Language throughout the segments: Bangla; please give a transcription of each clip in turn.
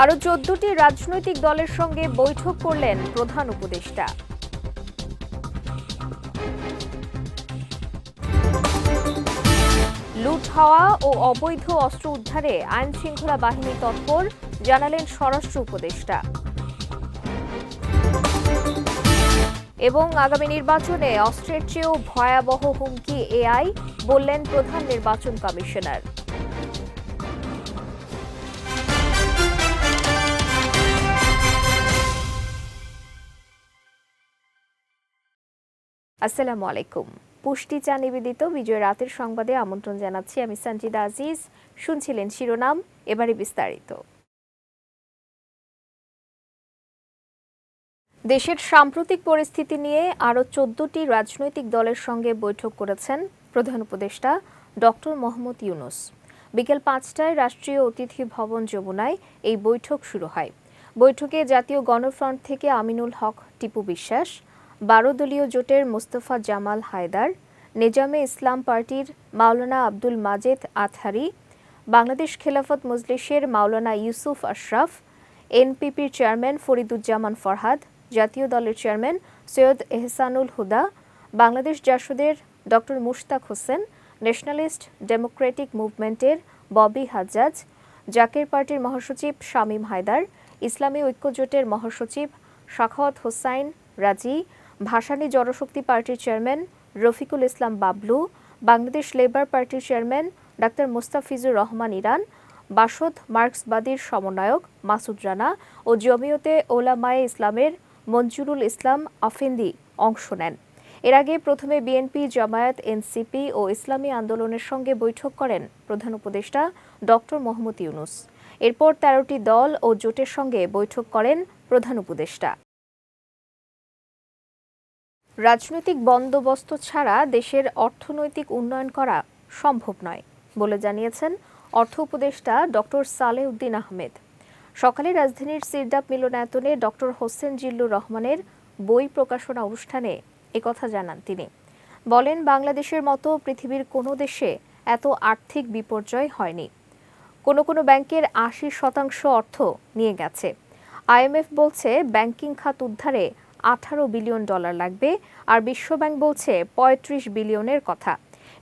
আরও চোদ্দটি রাজনৈতিক দলের সঙ্গে বৈঠক করলেন প্রধান উপদেষ্টা। লুট হওয়া ও অবৈধ অস্ত্র উদ্ধারে আইন শৃঙ্খলা বাহিনী তৎপর, জানালেন স্বরাষ্ট্র উপদেষ্টা। এবং আগামী নির্বাচনে অস্ত্রের চেয়েও ভয়াবহ হুমকি এআই, বললেন প্রধান নির্বাচন কমিশনার। আসসালামু আলাইকুম। পুষ্টি চা নিবেদিত বিজয় রাতের সংবাদে আমন্ত্রণ জানাচ্ছি আমি সঞ্জিদা আজিজ। শুনছিলেন শিরোনাম, এবারে বিস্তারিত। দেশের সাম্প্রতিক পরিস্থিতি নিয়ে আরও চোদ্দটি রাজনৈতিক দলের সঙ্গে বৈঠক করেছেন প্রধান উপদেষ্টা ডক্টর মোহাম্মদ ইউনুস। বিকেল পাঁচটায় রাষ্ট্রীয় অতিথি ভবন যমুনায় এই বৈঠক শুরু হয়। বৈঠকে জাতীয় গণফ্রন্ট থেকে আমিনুল হক, টিপু বিশ্বাস বারো দলীয় জোটের মোস্তফা জামাল হায়দার, নেজামে ইসলাম পার্টির মাওলানা আব্দুল মাজেদ আতহারি, বাংলাদেশ খেলাফত মজলিসের মাওলানা ইউসুফ আশরাফ, এনপিপির চেয়ারম্যান ফরিদুজ্জামান ফরহাদ, জাতীয় দলের chairman Syed Ehsanul Huda, Bangladesh জাসদের doctor Mushtaq Hossain, nationalist democratic মুভমেন্টের Bobby Hajjaj, Zaker পার্টির মহাসচিব শামীম হায়দার, ইসলামী ঐক্যজোটের মহাসচিব শাখাওয়াত হোসাইন রাজি ভাসানী জনশক্তি পার্টির চেয়ারম্যান রফিকুল ইসলাম বাবলু, বাংলাদেশ লেবার পার্টির চেয়ারম্যান ডাক্তার মুস্তাফিজুর রহমান ইরান, বাসদ মার্কসবাদীর সমন্বয়ক মাসুদ রানা ও জমিয়তে ওলামায়ে ইসলামের মঞ্জুরুল ইসলাম আফিন্দি অংশ নেন। এর আগে প্রথমে বিএনপি, জামায়াত, এনসিপি ও ইসলামী আন্দোলনের সঙ্গে বৈঠক করেন প্রধান উপদেষ্টা ডক্টর মোহাম্মদ ইউনুস। এরপর তেরোটি দল ও জোটের সঙ্গে বৈঠক করেন প্রধান উপদেষ্টা। রাজনৈতিক বন্দোবস্ত ছাড়া দেশের অর্থনৈতিক উন্নয়ন করা সম্ভব নয়, বলে জানিয়েছেন অর্থ উপদেষ্টা ডক্টর সালেহ উদ্দিন আহমেদ। সকালে রাজধানীর সিরদাপ মিলনায়তনে ডক্টর হোসেন জিল্লুর রহমানের বই প্রকাশনা অনুষ্ঠানে একথা জানান তিনি। বলেন, বাংলাদেশের মতো পৃথিবীর কোনো দেশে এত আর্থিক বিপর্যয় হয়নি। কোনো কোনো ব্যাংকের আশি শতাংশ অর্থ নিয়ে গেছে। আইএমএফ বলছে, ব্যাংকিং খাত উদ্ধারে আঠারো বিলিয়ন ডলার লাগবে। আর বিশ্বব্যাংক বলছে পঁয়ত্রিশ বিলিয়নের কথা।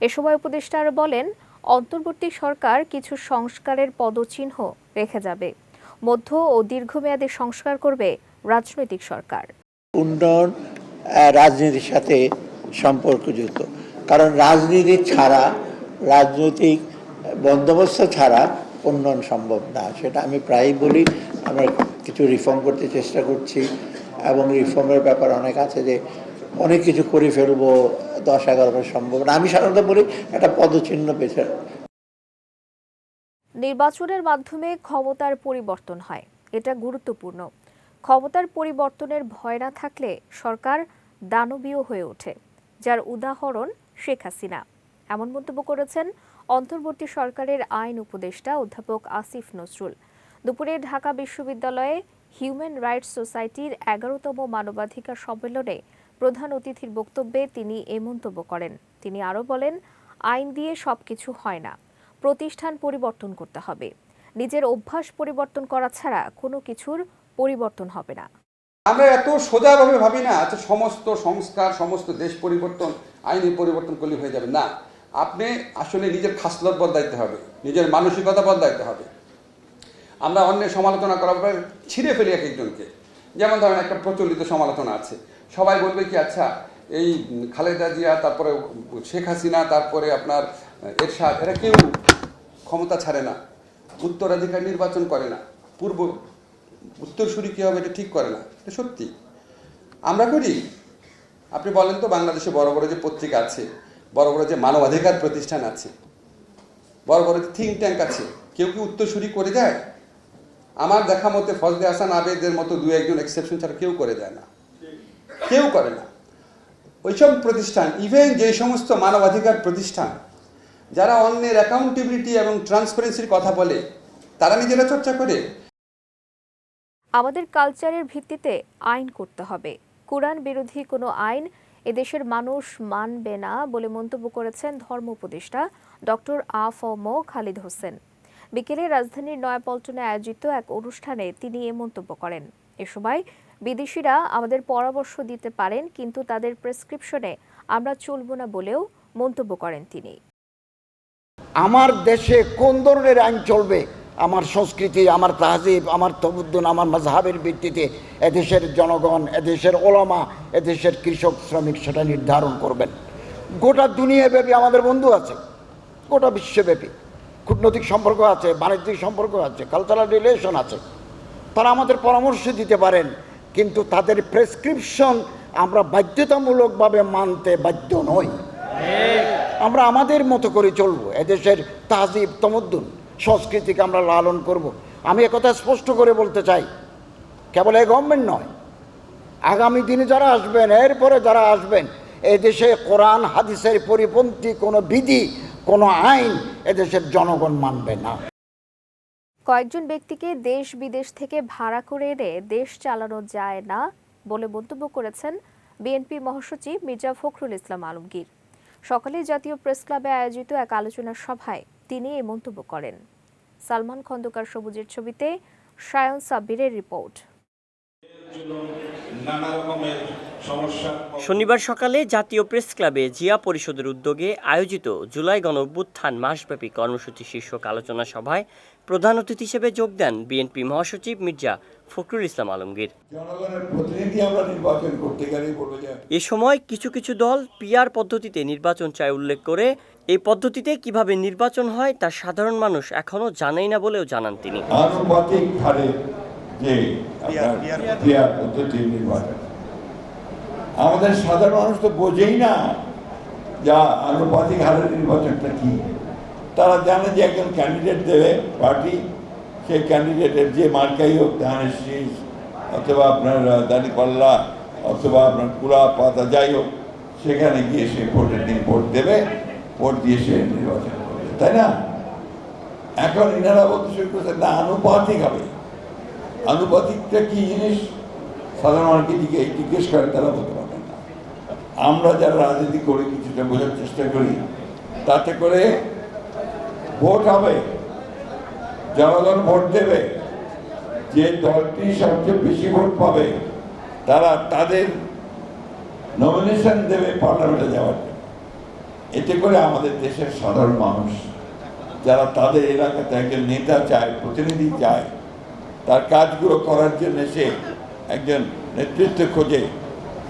এ সময় উপদেষ্টা আরও বলেন, অন্তর্বর্তী সরকার কিছু সংস্কারের পদচিহ্ন রেখে যাবে। মধ্য ও দীর্ঘমেয়াদী সংস্কার করবে রাজনৈতিক সরকার। উন্নয়ন রাজনীতির সাথে সম্পর্কযুক্ত। কারণ রাজনীতি ছাড়া, রাজনৈতিক বন্দোবস্ত ছাড়া উন্নয়ন সম্ভব না। সেটা আমি প্রায়ই বলি, আমরা কিছু রিফর্ম করতে চেষ্টা করছি। এবং রিফর্মের ব্যাপার অনেক আছে যে অনেক কিছু করে ফেলব, দশ এগারো সম্ভব না। আমি সাধারণত বলি একটা পদচিহ্ন পেছে নির্বাচনের মাধ্যমে ক্ষমতার পরিবর্তন হয়, এটা গুরুত্বপূর্ণ। ক্ষমতার পরিবর্তনের ভয় না থাকলে সরকার দানবীয় হয়ে ওঠে, যার উদাহরণ শেখ হাসিনা। এমন মন্তব্য করেছেন অন্তর্বর্তী সরকারের আইন উপদেষ্টা অধ্যাপক আসিফ নজরুল। দুপুরে ঢাকা বিশ্ববিদ্যালয়ে হিউম্যান রাইটস সোসাইটির এগারোতম মানবাধিকার সম্মেলনে প্রধান অতিথির বক্তব্যে তিনি এ মন্তব্য করেন। তিনি আরও বলেন, আইন দিয়ে সবকিছু হয় না। প্রতিষ্ঠান পরিবর্তন করতে হবে। নিজের অভ্যাস পরিবর্তন করা ছাড়া কোনো কিছুর পরিবর্তন হবে না। আমরা এত সোজাভাবে ভাবি না যে সমস্ত সংস্কার, সমস্ত দেশ পরিবর্তন, আইনি পরিবর্তন করলে হয়ে যাবে। না। আপনি আসলে নিজের খাসলত বদলাইতে হবে। নিজের মানসিকতা বদলাইতে হবে। আমরা অন্যের সমালোচনা করার পরে ছিঁড়ে ফেলি এক একজনকে। যেমন ধরেন একটা প্রচলিত সমালোচনা আছে। সবাই বলবে কি আচ্ছা এই খালেদা জিয়া, তারপরে শেখ হাসিনা, তারপরে আপনার এরশাদ, এরা কেউ ক্ষমতা ছাড়ে না। উত্তরাধিকার নির্বাচন করে না। পূর্ব, উত্তরসূরি কী হবে এটা ঠিক করে না। এটা সত্যি। আমরা করি। আপনি বলেন তো, বাংলাদেশে বড় বড় যে পত্রিকা আছে, বড় বড় যে মানবাধিকার প্রতিষ্ঠান আছে, বড় বড় যে থিঙ্ক ট্যাঙ্ক আছে, কেউ কি উত্তরসূরি করে যায়? আমার দেখা মতে ফজলে হাসান আবেদের মতো দু একজন এক্সেপশন ছাড়া কেউ করে দেয় না। কেউ করে না। ওইসব প্রতিষ্ঠান ইভেন যে সমস্ত মানবাধিকার প্রতিষ্ঠান, যারা অন্যের অ্যাকাউন্টেবিলিটি এবং ট্রান্সপারেন্সির কথা বলে, তারা নিজেরা চর্চা করে। আমাদের কালচারের ভিত্তিতে আইন করতে হবে। কোরআন বিরোধী কোনো আইন এদেশের মানুষ মানবে না বলে মন্তব্য করেছেন ধর্ম উপদেষ্টা ডক্টর আ ফ ম খালিদ হোসেন। বিকেলে রাজধানীর নয়াপল্টনে আয়োজিত এক অনুষ্ঠানে তিনি এ মন্তব্য করেন। এ সময় বিদেশিরা আমাদের পরামর্শ দিতে পারেন, কিন্তু তাদের প্রেসক্রিপশনে আমরা চলব না বলেও মন্তব্য করেন তিনি। আমার দেশে কোন ধরনের আইন চলবে? আমার সংস্কৃতি, আমার তাহজিব, আমার তবুদ্দুন, আমার মজাহাবের ভিত্তিতে এদেশের জনগণ, এদেশের ওলামা, এদেশের কৃষক, শ্রমিক সেটা নির্ধারণ করবেন। গোটা দুনিয়াব্যাপী আমাদের বন্ধু আছে, গোটা বিশ্বব্যাপী। কূটনৈতিক সম্পর্ক আছে, বাণিজ্যিক সম্পর্ক আছে কালচারাল রিলেশন আছে তারা আমাদের পরামর্শ দিতে পারেন, কিন্তু তাদের প্রেসক্রিপশন আমরা বাধ্যতামূলকভাবে মানতে বাধ্য নই আমরা আমাদের মতো করে চলবো, এদেশের তাহজিব তমদ্দুন, সংস্কৃতিকে আমরা লালন করব। আমি একথা স্পষ্ট করে বলতে চাই, কেবল এই গভর্নমেন্ট নয়, আগামী দিনে যারা আসবেন, এরপরে যারা আসবেন, এদেশে কোরআন, হাদিসের পরিপন্থী কোনো বিধি কোনো আইন এদেশের জনগণ মানবে না। কয়েকজন ব্যক্তিকে দেশ বিদেশ থেকে ভাড়া করে এনে দেশ চালানো যায় না বলে মন্তব্য করেছেন বিএনপি মহাসচিব মির্জা ফখরুল ইসলাম আলমগীর। সকালে জাতীয় প্রেস ক্লাবে আয়োজিত এক আলোচনা সভায় তিনি এই মন্তব্য করেন। সালমান খন্দকার সবুজের ছবিতে সায়ন সাব্বিরের রিপোর্ট। নানা রকমের শনিবার সকালে জাতীয় প্রেস ক্লাবে জিয়া পরিষদের উদ্যোগে আয়োজিত জুলাই গণ অভ্যুত্থান মাসব্যাপী কর্মসূচি শীর্ষক আলোচনা সভায় প্রধান অতিথি হিসেবে যোগ দেন বিএনপি মহাসচিব মির্জা ফখরুল ইসলাম আলমগীর। এ সময় কিছু কিছু দল পিআর পদ্ধতিতে নির্বাচন চায় উল্লেখ করে এই পদ্ধতিতে কীভাবে নির্বাচন হয় তা সাধারণ মানুষ এখনও জানেই না বলেও জানান তিনি। আনুপাতিক হারে যে ক্রিয়ার পদ্ধতি নির্বাচন। আমাদের সাধারণ মানুষ তো বোঝেই না যা আনুপাতিক হারের নির্বাচনটা কি। তারা জানে যে একজন ক্যান্ডিডেট দেবে পার্টি সেই ক্যান্ডিডেটের যে মার্কাই হোক ধানের শীষ অথবা আপনার দাঁড়িপাল্লা অথবা আপনার কুড়া পাতা যাই হোক সেখানে গিয়ে সে ভোটের দিন ভোট দেবে ভোট দিয়ে সে নির্বাচন করবে। তাই না? এখন এনারা বলতে শুরু করছে না আনুপাতিক হবে। আনুপাতিকটা কি জিনিস? সাধারণ জিজ্ঞে- জিজ্ঞেস করে, তারা বলতে পারবেন না। আমরা যারা রাজনীতি করি, কিছুটা বোঝার চেষ্টা করি, তাতে করে ভোট হবে। জনগণ ভোট দেবে। যে দলটি সবচেয়ে বেশি ভোট পাবে, তারা তাদের নমিনেশন দেবে পার্লামেন্টে যাওয়ার এতে করে আমাদের দেশের সাধারণ মানুষ, যারা তাদের এলাকাতে একজন নেতা চায়, প্রতিনিধি চায় তার কাজগুলো করার জন্য সে একজন নেতৃত্ব খোঁজে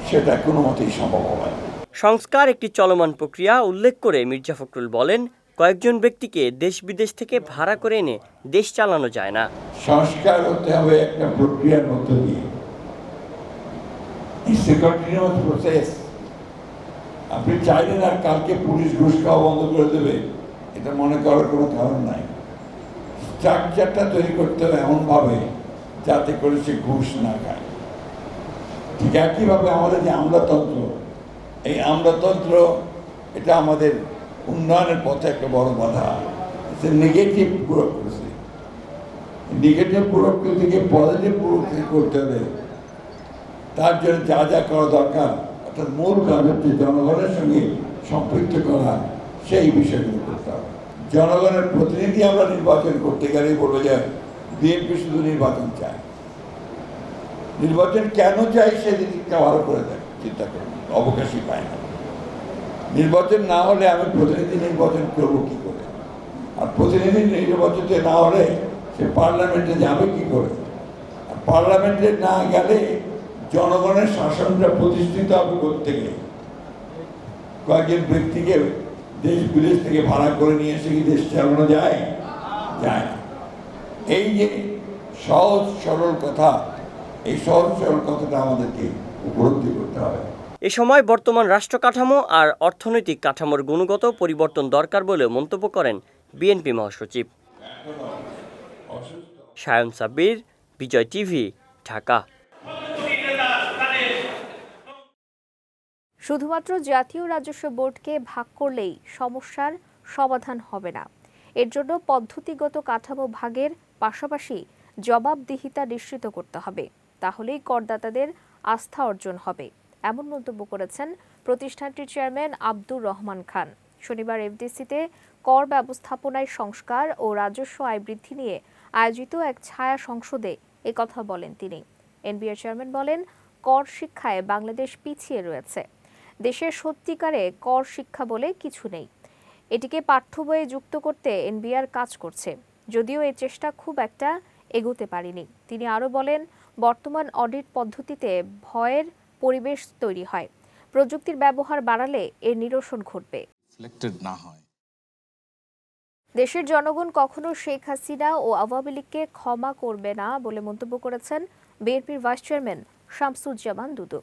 সেটা কোনো মতেই সম্ভব হবে সংস্কার একটি চলমান প্রক্রিয়া উল্লেখ করে মির্জা ফখরুল বলেন কয়েকজন ব্যক্তিকে দেশ বিদেশ থেকে ভাড়া করে এনে দেশ চালানো যায় না। সংস্কার হতে হবে একটা প্রক্রিয়ার মধ্য দিয়ে। প্রসেস আপনি চাইলেন আর কালকে পুলিশ ঘুষ খাওয়া বন্ধ করে দেবে এটা মনে করার কোনো কারণ নাই। স্ট্রাকচারটা তৈরি করতে হবে এমনভাবে যাতে করে সে ঘুষ না খায়। ঠিক একইভাবে আমাদের যে আমলাতন্ত্র, এই আমলাতন্ত্র এটা আমাদের উন্নয়নের পথে একটা বড় বাধা। নেগেটিভ ব্যুরোক্রেসি নেগেটিভ ব্যুরোক্রেসি থেকে পজিটিভ ব্যুরোক্রেসি করতে হবে। তার জন্য যা যা করা দরকার, অর্থাৎ মূল কাজ হচ্ছে জনগণের সঙ্গে সম্পৃক্ত করা, সেই বিষয়গুলো করতে হবে। জনগণের প্রতিনিধি আমরা নির্বাচন করতে গেলেই বলব যে বিএনপি শুধু নির্বাচন চায়। নির্বাচন কেন চাই সেদিকটা ভালো করে দেয় চিন্তা করুন, অবকাশই পায় না। নির্বাচন না হলে আমি প্রতিনিধি নির্বাচন করব কি করে? আর প্রতিনিধি নির্বাচিত না হলে সে পার্লামেন্টে যাবে কি করে? আর পার্লামেন্টে না গেলে জনগণের শাসনটা প্রতিষ্ঠিত হবে করতে থেকে কয়েকজন ব্যক্তিকে দেশ বিদেশ থেকে ভাড়া করে নিয়ে এসে কি দেশ চালানো যায়? যায়। এই যে সহজ সরল কথা এই সহজ সরল কথাটা আমাদেরকে উপলব্ধি করতে হবে। এ সময় বর্তমান রাষ্ট্র কাঠামো আর অর্থনৈতিক কাঠামোর গুণগত পরিবর্তন দরকার বলে মন্তব্য করেন বিএনপি মহাসচিব। সায়ন সাব্বির বিজয় টিভি ঢাকা। শুধুমাত্র জাতীয় রাজস্ব বোর্ডকে ভাগ করলেই সমস্যার সমাধান হবে না। এর জন্য পদ্ধতিগত কাঠামো ভাগের পাশাপাশি জবাবদিহিতা নিশ্চিত করতে হবে। তাহলেই করদাতাদের আস্থা অর্জন হবে, এমন মন্তব্য করেছেন প্রতিষ্ঠানটির চেয়ারম্যান আব্দুর রহমান খান। শনিবার এফডিসিতে কর ব্যবস্থাপনায় সংস্কার ও রাজস্ব আয় বৃদ্ধি নিয়ে আয়োজিত এক ছায়া সংসদে একথা বলেন তিনি। এনবিআর চেয়ারম্যান বলেন, কর শিক্ষায় বাংলাদেশ পিছিয়ে রয়েছে। দেশের সত্যিকারে কর শিক্ষা বলে কিছু নেই। এটিকে পাঠ্য বইয়ে যুক্ত করতে এনবিআর কাজ করছে। যদিও এই চেষ্টা খুব একটা এগোতে পারেনি। তিনি আরও বলেন বর্তমান অডিট পদ্ধতিতে ভয়ের পরিবেশ তৈরি হয়। প্রযুক্তির ব্যবহার বাড়ালে এর নিরসন ঘটবে। না হয়। দেশের জনগণ কখনো শেখ হাসিনা ও আওয়ামী লীগকে ক্ষমা করবে না বলে মন্তব্য করেছেন বিএনপির ভাইস চেয়ারম্যান শামসুজ্জামান দুদু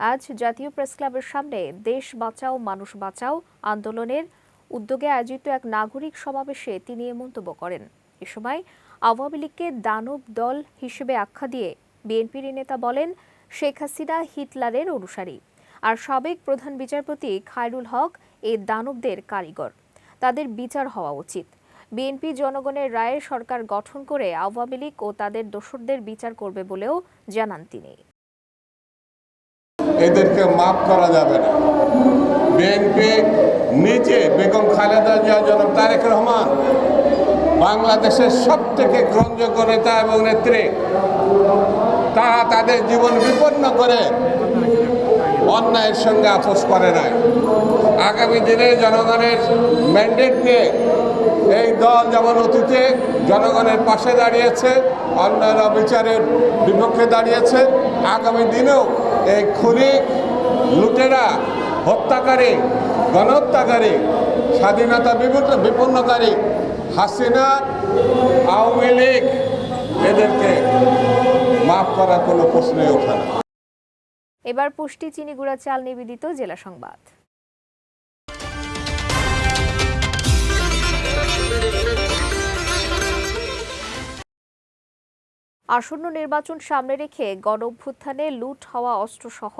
আজ জাতীয় প্রেস ক্লাবের সামনে দেশ বাঁচাও, মানুষ বাঁচাও আন্দোলনের উদ্যোগে আয়োজিত এক নাগরিক সমাবেশে তিনি এ মন্তব্য করেন। এ সময় আওয়ামী লীগকে দানব দল হিসেবে আখ্যা দিয়ে বিএনপির নেতা বলেন, শেখ হাসিনা হিটলারের অনুসারী। আর সাবেক প্রধান বিচারপতি খায়রুল হক, এ দানবদের কারিগর। তাদের বিচার হওয়া উচিত। বিএনপি জনগণের রায়ে সরকার গঠন করে আওয়ামী লীগ ও তাদের দোসরদের বিচার করবে বলেও জানান তিনি। এদেরকে মাফ করা যাবে না। বিএনপি নিজে বেগম খালেদা জিয়া জনাব তারেক রহমান, বাংলাদেশের সব থেকে গ্রহণযোগ্য নেতা এবং নেত্রী তারা তাদের জীবন বিপন্ন করে অন্যায়ের সঙ্গে আপোষ করে নাই। আগামী দিনে জনগণের ম্যান্ডেট নিয়ে এই দল যেমন অতীতে জনগণের পাশে দাঁড়িয়েছে অন্যান্য বিচারের বিপক্ষে দাঁড়িয়েছে, আগামী দিনেও এই খুনি লুটেরা, হত্যাকারী, গণহত্যাকারী, স্বাধীনতা বিপুল বিপন্নকারী হাসিনা, আওয়ামী লীগ, এদেরকে মাফ করার কোনো প্রশ্নই ওঠে না। এবার পুষ্টি, চিনি, গুঁড়া, চাল নিবেদিত জেলা সংবাদ। আসন্ন নির্বাচন সামনে রেখে গণ অভ্যুত্থানে লুট হওয়া অস্ত্রসহ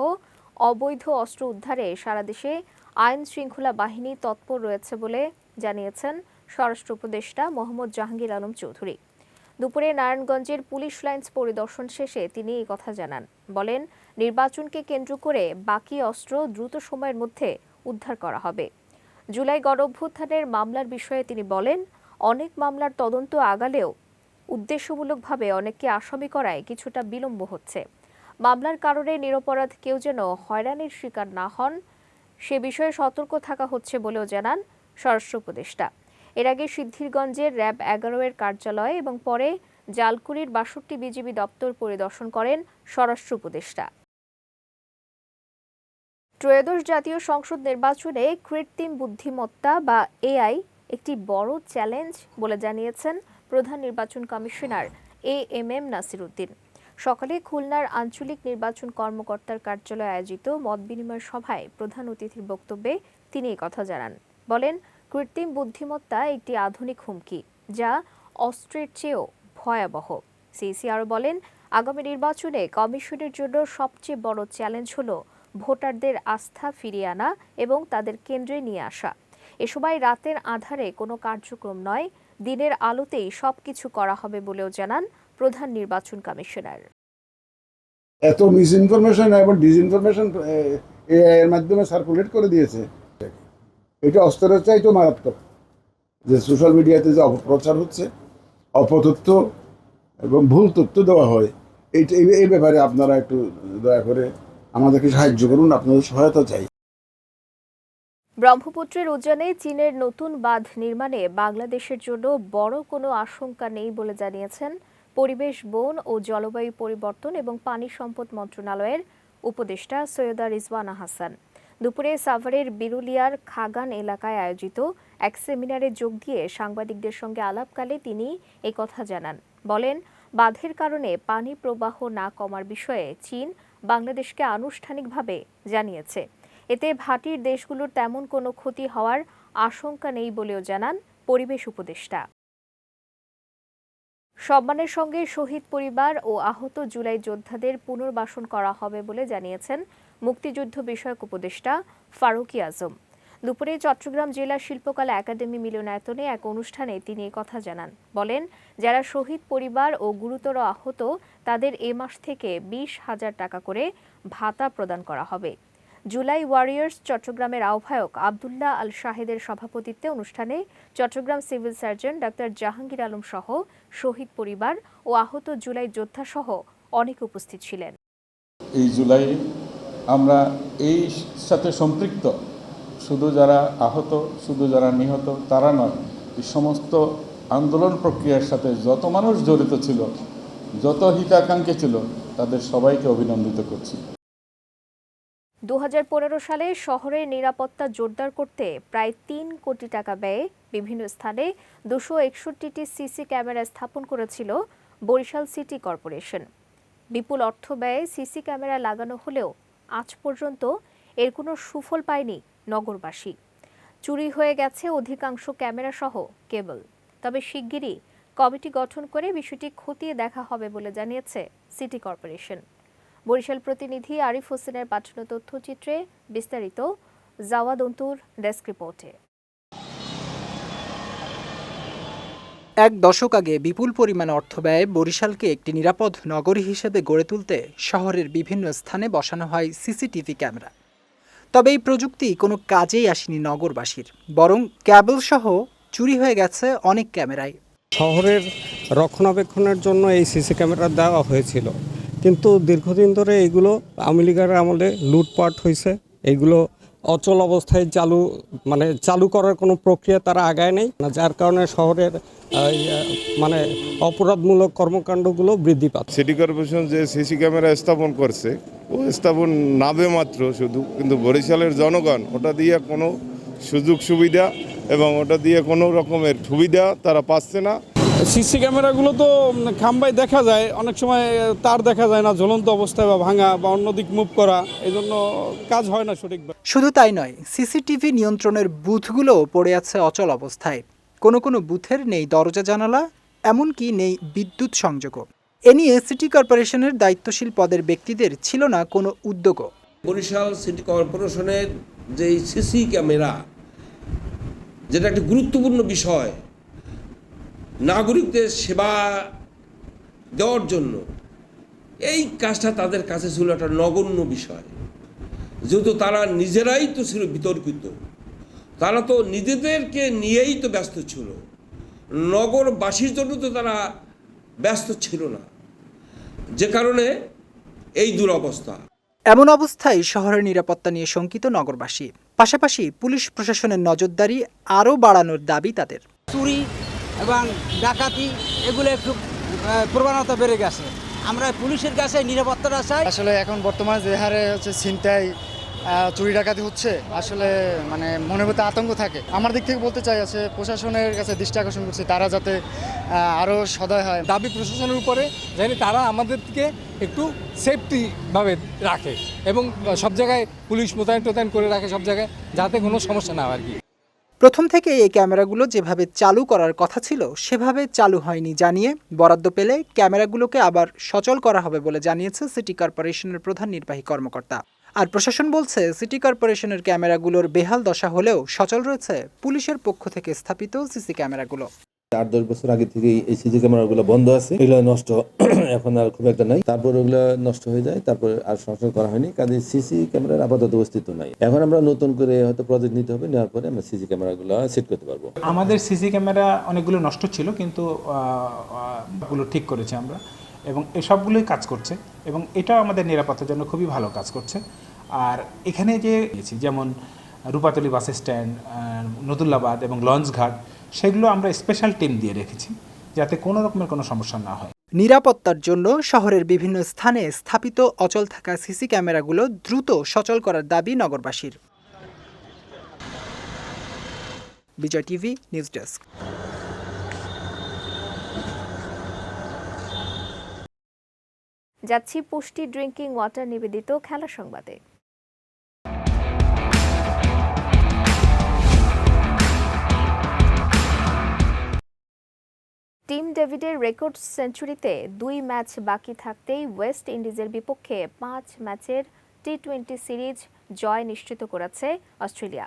অবৈধ অস্ত্র উদ্ধারে সারা দেশে আইন শৃঙ্খলা বাহিনী তৎপর রয়েছে বলে জানিয়েছেন স্বরাষ্ট্র উপদেষ্টা মোহাম্মদ জাহাঙ্গীর আলম চৌধুরী। দুপুরে নারায়ণগঞ্জের পুলিশ লাইন্স পরিদর্শন শেষে তিনি এই কথা জানান। বলেন, নির্বাচনকে কেন্দ্র করে বাকি অস্ত্র দ্রুত সময়ের মধ্যে উদ্ধার করা হবে। জুলাই গণঅভ্যুত্থানের মামলার বিষয়ে তিনি বলেন, অনেক মামলার তদন্ত আগালেও উদ্দেশ্যমূলকভাবে অনেককে আসামি করায় কিছুটা বিলম্ব হচ্ছে। মামলার কারণে নিরপরাধ কেউ যেন হয়রানির শিকার না হন, সে বিষয়ে সতর্ক থাকা হচ্ছে বলেও জানান স্বরাষ্ট্র উপদেষ্টা। এর আগে সিদ্ধিরগঞ্জের র্যাব এগারো এর কার্যালয় এবং পরে জালকুড়ির বাষট্টি বিজিবি দপ্তর পরিদর্শন করেন স্বরাষ্ট্র উপদেষ্টা। ত্রয়োদশ জাতীয় সংসদ নির্বাচনে কৃত্রিম বুদ্ধিমত্তা বা এআই একটি বড় চ্যালেঞ্জ বলে জানিয়েছেন প্রধান নির্বাচন commissioner A M M Nasir Uddin সকালে খুলনার আঞ্চলিক নির্বাচন কর্মকর্তার কার্যালয়ে আয়োজিত মত বিনিময় সভায় প্রধান অতিথির বক্তব্যে তিনি কথা জানান। বলেন, কৃত্রিম বুদ্ধিমত্তা একটি আধুনিক হুমকি, যা অস্ত্রের চেয়েও ভয়াবহ। সিসি আরও বলেন, আগামী নির্বাচনে কমিশনের জন্য সবচেয়ে বড় চ্যালেঞ্জ হল ভোটারদের আস্থা ফিরিয়ে আনা এবং তাদের কেন্দ্রে নিয়ে আসা। এ সময় রাতের আধারে কোনো কার্যক্রম নয় দিনের আলোতেই সবকিছু করা হবে বলেও জানান প্রধান নির্বাচন কমিশনার। এত মিস ইনফরমেশন এবং ডিসইনফরমেশন এর মাধ্যমে সার্কুলেট করে দিয়েছে। এটা অস্ত্রের চাইতেও মারাত্মক। যে সোশ্যাল মিডিয়াতে যে অপপ্রচার হচ্ছে, অপতথ্য এবং ভুল তথ্য দেওয়া হয় এইটা এই- এই ব্যাপারে আপনারা একটু দয়া করে আমাদেরকে সাহায্য করুন, আপনাদের সহায়তা চাই। ব্রহ্মপুত্রের উজানে চীনের নতুন বাঁধ নির্মাণে বাংলাদেশের জন্য বড় কোনো আশঙ্কা নেই বলে জানিয়েছেন পরিবেশ, বন ও জলবায়ু পরিবর্তন এবং পানি সম্পদ মন্ত্রণালয়ের উপদেষ্টা সৈয়দা রিজওয়ানা হাসান। দুপুরে সাভারের বিরুলিয়ার খাগান এলাকায় আয়োজিত এক সেমিনারে যোগ দিয়ে সাংবাদিকদের সঙ্গে আলাপকালে তিনি কথা জানান। বলেন, বাঁধের কারণে পানি প্রবাহ না কমার বিষয়ে চীন বাংলাদেশকে আনুষ্ঠানিকভাবে জানিয়েছে। এতে ভাটির দেশগুলোর তেমন কোনো ক্ষতি হওয়ার আশঙ্কা নেই বলেও জানান পরিবেশ উপদেষ্টা। সম্মানের সঙ্গে শহীদ পরিবার ও আহত জুলাই যোদ্ধাদের পুনর্বাসন করা হবে বলে জানিয়েছেন মুক্তিযুদ্ধ বিষয়ক উপদেষ্টা ফারুকি আজম। দুপুরে চট্টগ্রাম জেলা শিল্পকলা একাডেমি মিলনায়তনে এক অনুষ্ঠানে তিনি কথা জানান। বলেন, যারা শহীদ পরিবার ও গুরুতর আহত, তাদের এ মাস থেকে বিশ হাজার টাকা করে ভাতা প্রদান করা হবে। জুলাই ওয়ারিয়ার্স চট্টগ্রামের আহ্বায়ক আবদুল্লাহ আল শাহেদের সভাপতিত্বে অনুষ্ঠানে চট্টগ্রাম সিভিল সার্জন ডাক্তার জাহাঙ্গীর আলম সহ শহীদ পরিবার ও আহত জুলাই যোদ্ধা সহ অনেক উপস্থিত ছিলেন। এই জুলাই আমরা এই সাথে সম্পৃক্ত, শুধু যারা আহত, শুধু যারা নিহত, তারা নয়, এই সমস্ত আন্দোলন প্রক্রিয়ার সাথে যত মানুষ জড়িত ছিল, যত হিতাকাঙ্ক্ষী ছিল, তাদের সবাইকে অভিনন্দিত করছি। দু হাজার পনেরো সালে শহরের নিরাপত্তা জোরদার করতে প্রায় তিন কোটি টাকা ব্যয়ে বিভিন্ন স্থানে দুশো একষট্টিটি সিসি ক্যামেরা স্থাপন করেছিল বরিশাল সিটি কর্পোরেশন। বিপুল অর্থ ব্যয়ে সিসি ক্যামেরা লাগানো হলেও আজ পর্যন্ত এর কোনো সুফল পায়নি নগরবাসী। চুরি হয়ে গেছে অধিকাংশ ক্যামেরা সহ কেবল। তবে শিগগিরই কমিটি গঠন করে বিষয়টি খতিয়ে দেখা হবে বলে জানিয়েছে সিটি কর্পোরেশন। বরিশাল প্রতিনিধি আরিফ হোসেনের পাঠানো তথ্যচিত্রে বিস্তারিত জাওয়াদ অন্তুর ডেস্ক রিপোর্টে। এক দশক আগে বিপুল পরিমাণ অর্থ ব্যয়ে বরিশালকে একটি নিরাপদ নগরী হিসেবে গড়ে তুলতে শহরের বিভিন্ন স্থানে বসানো হয় সিসিটিভি ক্যামেরা। তবে এই প্রযুক্তি কোনো কাজেই আসেনি নগরবাসীর বরং ক্যাবল সহ চুরি হয়ে গেছে অনেক ক্যামেরায়। শহরের রক্ষণাবেক্ষণের জন্য এই সিসি ক্যামেরা দেওয়া হয়েছিল। কিন্তু দীর্ঘদিন ধরে এইগুলো আওয়ামী লীগের আমলে লুটপাট হয়েছে এইগুলো অচল অবস্থায় চালু মানে চালু করার কোনো প্রক্রিয়া তারা আগায় নেই। যার কারণে শহরের মানে অপরাধমূলক কর্মকাণ্ডগুলো বৃদ্ধি পাচ্ছে। সিটি কর্পোরেশন যে সিসি ক্যামেরা স্থাপন করছে, ও স্থাপন নাবে মাত্র শুধু, কিন্তু বরিশালের জনগণ, ওটা দিয়ে কোনো সুযোগ সুবিধা এবং ওটা দিয়ে কোনো রকমের সুবিধা তারা পাচ্ছে না। সিসি ক্যামেরাগুলো তো খাম্বাই দেখা যায়। অনেক সময় তার দেখা যায় না ঝুলন্ত অবস্থায় বা ভাঙা বা অন্য দিক মুভ করা। এই জন্য কাজ হয় না সঠিকভাবে। শুধু তাই নয় সিসিটিভি নিয়ন্ত্রণের বুথগুলোও পড়ে আছে অচল অবস্থায়। কোনো কোনো বুথের নেই দরজা জানালা এমনকি নেই বিদ্যুৎ সংযোগও। এ নিয়ে সিটি কর্পোরেশনের দায়িত্বশীল পদের ব্যক্তিদের ছিল না কোনো উদ্যোগও। বরিশাল সিটি কর্পোরেশনের যেই সিসি ক্যামেরা যেটা একটি গুরুত্বপূর্ণ বিষয় নাগরিকদের সেবা দেওয়ার জন্য এই কাজটা তাদের কাছে ছিল একটা নগণ্য বিষয়। যেহেতু তারা নিজেরাই তো ছিল বিতর্কিত তারা তো নিজেদেরকে নিয়েই তো ব্যস্ত ছিল। নগরবাসীর জন্য তো তারা ব্যস্ত ছিল না। যে কারণে এই দুরবস্থা। এমন অবস্থায় শহরের নিরাপত্তা নিয়ে শঙ্কিত নগরবাসী। পাশাপাশি পুলিশ প্রশাসনের নজরদারি আরও বাড়ানোর দাবি তাদের। চুরি এবং ডাকাতি এগুলো একটু প্রবণতা বেড়ে গেছে। আমরা পুলিশের কাছে নিরাপত্তাটা চাই। আসলে এখন বর্তমানে যে হারে হচ্ছে ছিনতাই চুরি ডাকাতি হচ্ছে আসলে মানে মনের মধ্যে আতঙ্ক থাকে। আমার দিক থেকে বলতে চাই আছে প্রশাসনের কাছে দৃষ্টি আকর্ষণ করছি তারা যাতে আরও সদয় হয়। দাবি প্রশাসনের উপরে জানি তারা আমাদেরকে একটু সেফটিভাবে রাখে এবং সব জায়গায় পুলিশ মোতায়েন টোতায়েন করে রাখে সব জায়গায় যাতে কোনো সমস্যা না হয় আর কি। প্রথম থেকে এই ক্যামেরাগুলো যেভাবে চালু করার কথা ছিল, সেভাবে চালু হয়নি জানিয়ে বরাদ্দ পেলে ক্যামেরাগুলোকে আবার সচল করা হবে বলে জানিয়েছে সিটি কর্পোরেশনের প্রধান নির্বাহী কর্মকর্তা। আর প্রশাসন বলছে, সিটি কর্পোরেশনের ক্যামেরাগুলোর বেহাল দশা হলেও সচল রয়েছে পুলিশের পক্ষ থেকে স্থাপিত সিসি ক্যামেরাগুলো। আট দশ বছর আগে থেকে এই সিসি ক্যামেরাগুলো বন্ধ আছে। এগুলো নষ্ট এখন আর খুব একটা নাই। তারপর ওগুলো নষ্ট হয়ে যায়, তারপর আর সংস্কার করা হয়নি। কাজে সিসি ক্যামেরার আপাতত অস্তিত্ব নাই। এখন আমরা নতুন করে হয়তো প্রজেক্ট নিতে হবে, নেওয়ার পরে আমরা সিসি ক্যামেরাগুলো সেট করতে পারব। আমাদের সিসি ক্যামেরা অনেকগুলো নষ্ট ছিল, কিন্তু গুলো ঠিক করেছে আমরা। এবং এসবগুলোই কাজ করছে। এবং এটাও আমাদের নিরাপত্তার জন্য খুবই ভালো কাজ করছে। আর এখানে যে যেমন রূপাতলি বাস স্ট্যান্ড নতুল্লাবাদ এবং লঞ্চঘাট সেগুলো আমরা স্পেশাল টিম দিয়ে রেখেছি যাতে কোনো রকমের কোনো সমস্যা না হয়। নিরাপত্তার জন্য শহরের বিভিন্ন স্থানে স্থাপিত অচল থাকা সিসি ক্যামেরাগুলো দ্রুত সচল করার দাবি নগরবাসীর। Bijoy TV news desk. যাচ্ছি পুষ্টি ড্রিঙ্কিং ওয়াটার নিবেদিত খেলা সংবাদে। টিম ডেভিডের রেকর্ড সেঞ্চুরিতে দুই ম্যাচ বাকি থাকতেই ওয়েস্ট ইন্ডিজের বিপক্ষে পাঁচ ম্যাচের টি টোয়েন্টি সিরিজ জয় নিশ্চিত করেছে অস্ট্রেলিয়া।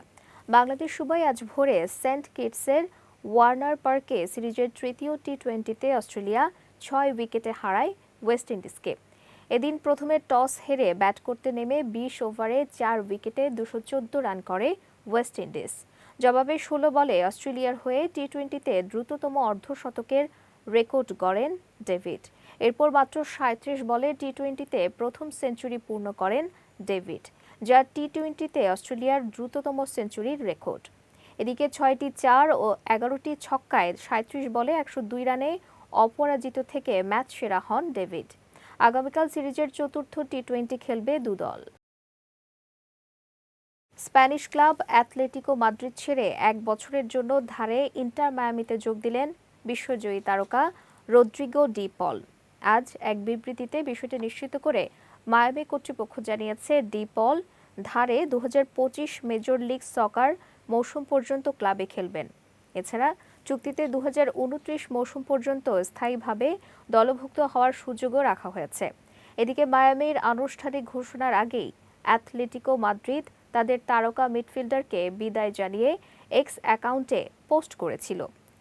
বাংলাদেশ সময় আজ ভোরে সেন্ট কিটসের ওয়ার্নার পার্কে সিরিজের তৃতীয় টি টোয়েন্টিতে অস্ট্রেলিয়া ছয় উইকেটে হারায় ওয়েস্ট ইন্ডিজকে। এদিন প্রথমে টস হেরে ব্যাট করতে নেমে বিশ ওভারে চার উইকেটে দুশো রান করে ওয়েস্ট ইন্ডিজ। জবাবে ষোলো বলে অস্ট্রেলিয়ার হয়ে টি টোয়েন্টিতে দ্রুততম অর্ধশতকের রেকর্ড গড়েন ডেভিড। এরপর মাত্র সাঁত্রিশ বলে টি টোয়েন্টিতে প্রথম সেঞ্চুরি পূর্ণ করেন ডেভিড, যা টি টোয়েন্টিতে অস্ট্রেলিয়ার দ্রুততম সেঞ্চুরির রেকর্ড। এদিকে ছয়টি চার ও এগারোটি ছক্কায় সাঁত্রিশ বলে একশো দুই রানে অপরাজিত থেকে ম্যাচ সেরা হন ডেভিড। আগামীকাল সিরিজের চতুর্থ টি টোয়েন্টি খেলবে দুদল। স্প্যানিশ ক্লাব অ্যাথলেটিকো মাদ্রিদ ছেড়ে এক বছরের জন্য ধারে ইন্টার মায়ামিতে যোগ দিলেন বিশ্বজয়ী তারকা রদ্রিগো ডি পল। আজ এক বিবৃতিতে বিষয়টি নিশ্চিত করে মায়ামি কর্তৃপক্ষ জানিয়েছে, ডি পল ধারে দু হাজার পঁচিশ মেজর লিগ সকার মৌসুম পর্যন্ত ক্লাবে খেলবেন। এছাড়া চুক্তিতে দু হাজার উনত্রিশ মৌসুম পর্যন্ত স্থায়ীভাবে দলভুক্ত হওয়ার সুযোগও রাখা হয়েছে। এদিকে মায়ামির আনুষ্ঠানিক ঘোষণার আগেই অ্যাথলেটিকো মাদ্রিদ তাদের তারকা মিডফিল্ডারকে বিদায় জানিয়ে এক্স অ্যাকাউন্টে পোস্ট করেছিল।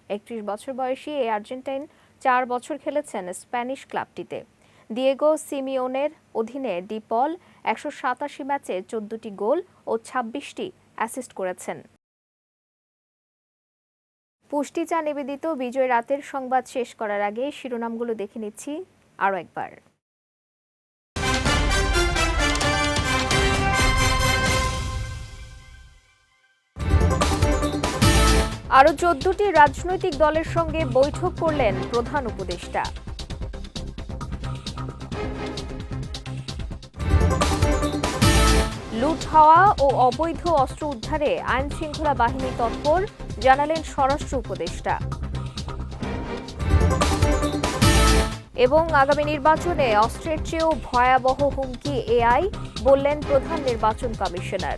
একত্রিশ বছর বয়সী এই আর্জেন্টাইন চার বছর খেলেছেন স্প্যানিশ ক্লাবটিতে। দিয়েগো সিমিওনের অধীনে ডিপল একশো সাতাশি ম্যাচে চোদ্দটি গোল ও ছাব্বিশটি অ্যাসিস্ট করেছেন। পুষ্টি চা নিবেদিত বিজয় রাতের সংবাদ শেষ করার আগে শিরোনামগুলো দেখে নিচ্ছি আরও একবার। আরও চোদ্দটি রাজনৈতিক দলের সঙ্গে বৈঠক করলেন প্রধান উপদেষ্টা। লুট হওয়া ও অবৈধ অস্ত্র উদ্ধারে আইন শৃঙ্খলা বাহিনী তৎপর, জানালেন স্বরাষ্ট্র উপদেষ্টা। এবং আগামী নির্বাচনে অস্ত্রের চেয়েও ভয়াবহ হুমকি এআই, বললেন প্রধান নির্বাচন কমিশনার।